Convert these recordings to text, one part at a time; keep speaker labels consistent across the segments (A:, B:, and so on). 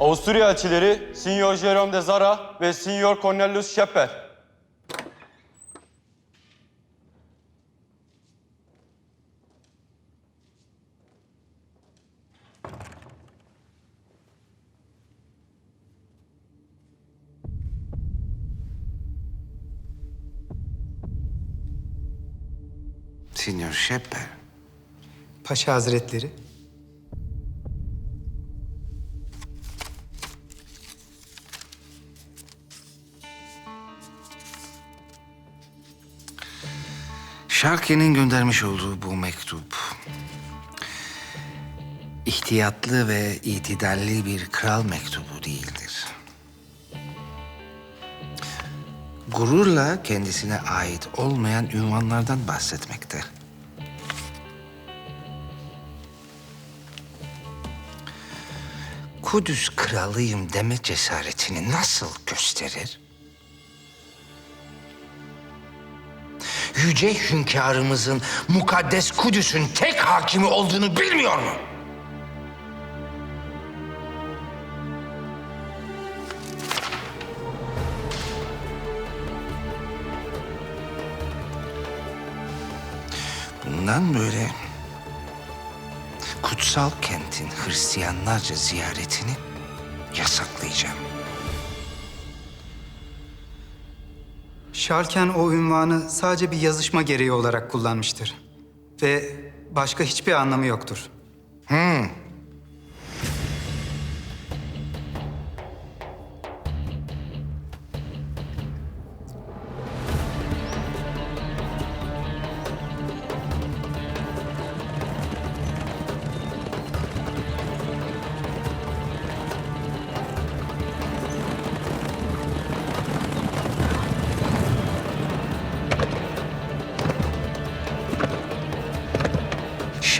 A: Avusturya elçileri Signor Jerome de Zara ve Signor Cornelius Schepper.
B: Signor Shepper.
C: Paşa Hazretleri.
B: Şarke'nin göndermiş olduğu bu mektup... ...ihtiyatlı ve itidalli bir kral mektubu değildir. Gururla kendisine ait olmayan ünvanlardan bahsetmekte. Kudüs kralıyım deme cesaretini nasıl gösterir? Yüce hünkârımızın mukaddes Kudüs'ün tek hakimi olduğunu bilmiyor mu? Bundan böyle kutsal kentin Hristiyanlarca ziyaretini yasaklayacağım.
C: Şarken o ünvanı sadece bir yazışma gereği olarak kullanmıştır. Ve başka hiçbir anlamı yoktur.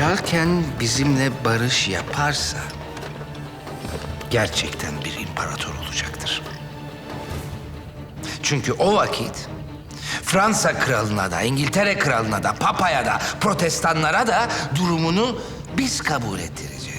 B: Şarken bizimle barış yaparsa gerçekten bir imparator olacaktır. Çünkü o vakit Fransa kralına da, İngiltere kralına da, papaya da, protestanlara da durumunu biz kabul ettireceğiz.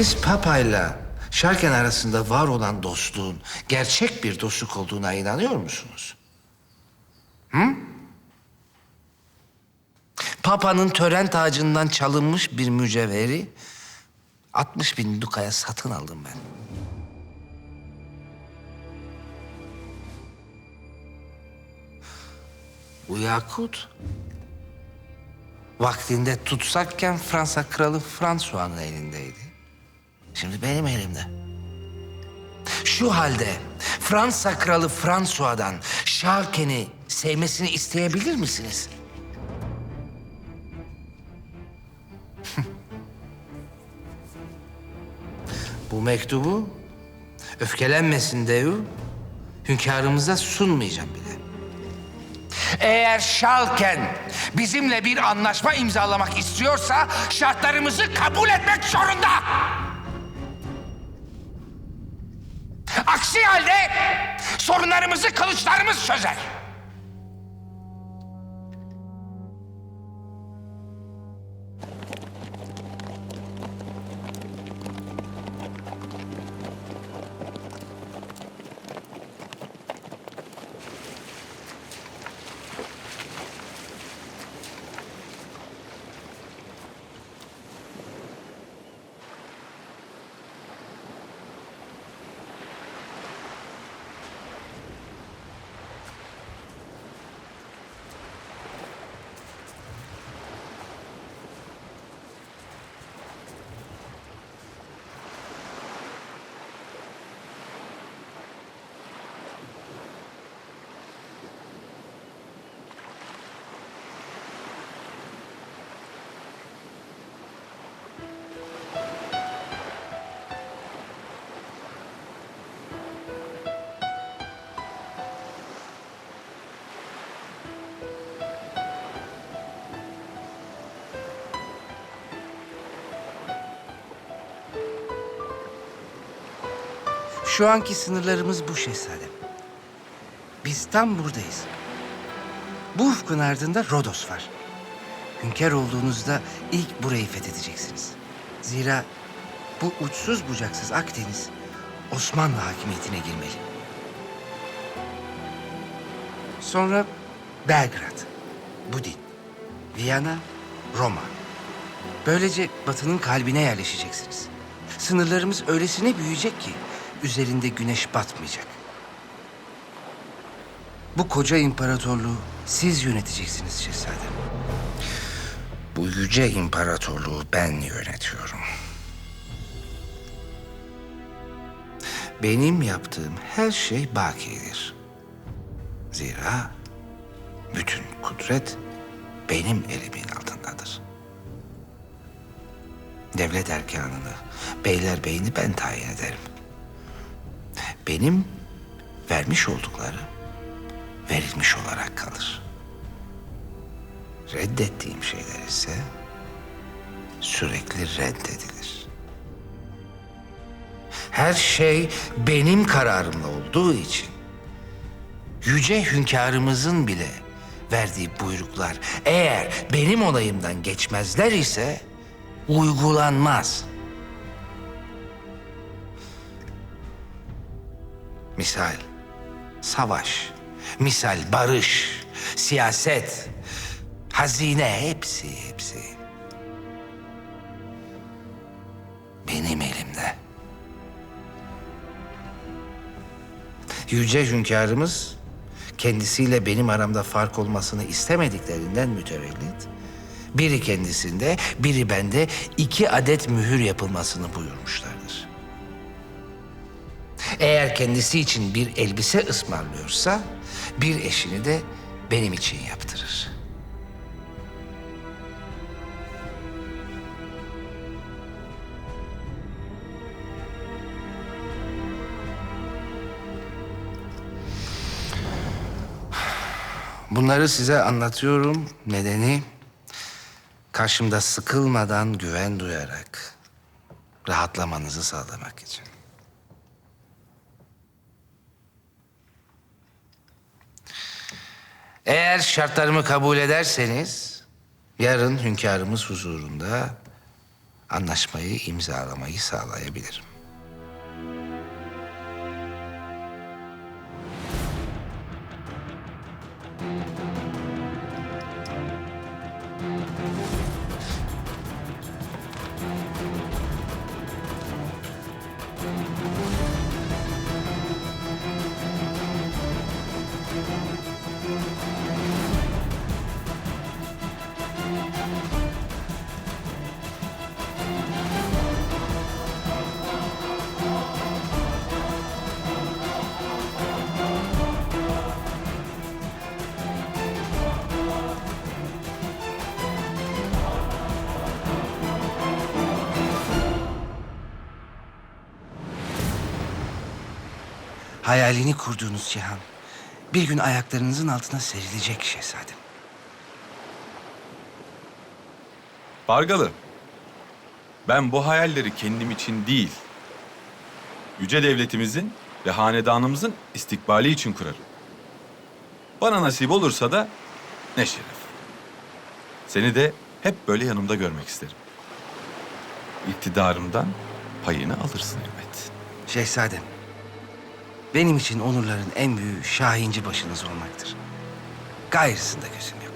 B: Siz papayla Şarken arasında var olan dostluğun gerçek bir dostluk olduğuna inanıyor musunuz? Hı? Papa'nın tören tacından çalınmış bir mücevheri 60 bin dukaya satın aldım ben. Bu yakut vaktinde tutsakken Fransa kralı François'ın elindeydi. Şimdi benim elimde. Şu halde Fransa kralı François'dan Şarken'i sevmesini isteyebilir misiniz? Bu mektubu öfkelenmesin diye hünkârımıza sunmayacağım bile. Eğer Şalken bizimle bir anlaşma imzalamak istiyorsa şartlarımızı kabul etmek zorunda. Aksi halde sorunlarımızı kılıçlarımız çözer. Şu anki sınırlarımız bu şehzadem. Biz tam buradayız. Bu ufkun ardında Rodos var. Hünkâr olduğunuzda ilk burayı fethedeceksiniz. Zira bu uçsuz bucaksız Akdeniz Osmanlı hakimiyetine girmeli. Sonra Belgrad, Budin, Viyana, Roma. Böylece batının kalbine yerleşeceksiniz. Sınırlarımız öylesine büyüyecek ki üzerinde güneş batmayacak. Bu koca imparatorluğu siz yöneteceksiniz şehzadem. Bu yüce imparatorluğu ben yönetiyorum. Benim yaptığım her şey bakidir. Zira bütün kudret benim elimin altındadır. Devlet erkanını, beyler beyini ben tayin ederim. Benim vermiş oldukları verilmiş olarak kalır. Reddettiğim şeyler ise sürekli reddedilir. Her şey benim kararımla olduğu için yüce hünkârımızın bile verdiği buyruklar eğer benim olayımdan geçmezler ise uygulanmaz. Misal savaş, misal barış, siyaset, hazine hepsi hepsi benim elimde. Yüce hünkârımız kendisiyle benim aramda fark olmasını istemediklerinden mütevellit biri kendisinde, biri bende iki adet mühür yapılmasını buyurmuşlardır. Eğer kendisi için bir elbise ısmarlıyorsa bir eşini de benim için yaptırır. Bunları size anlatıyorum. Nedeni karşımda sıkılmadan güven duyarak rahatlamanızı sağlamak için. Eğer şartlarımı kabul ederseniz yarın hünkârımız huzurunda anlaşmayı imzalamayı sağlayabilirim. Hayalini kurduğunuz cihan bir gün ayaklarınızın altına serilecek şehzadem.
D: Bargalı. Ben bu hayalleri kendim için değil, yüce devletimizin ve hanedanımızın istikbali için kurarım. Bana nasip olursa da ne şeref. Seni de hep böyle yanımda görmek isterim. İktidarımdan payını alırsın elbet.
B: Şehzadem, benim için onurların en büyüğü Şahinci başınız olmaktır. Gayrısında gözüm yok.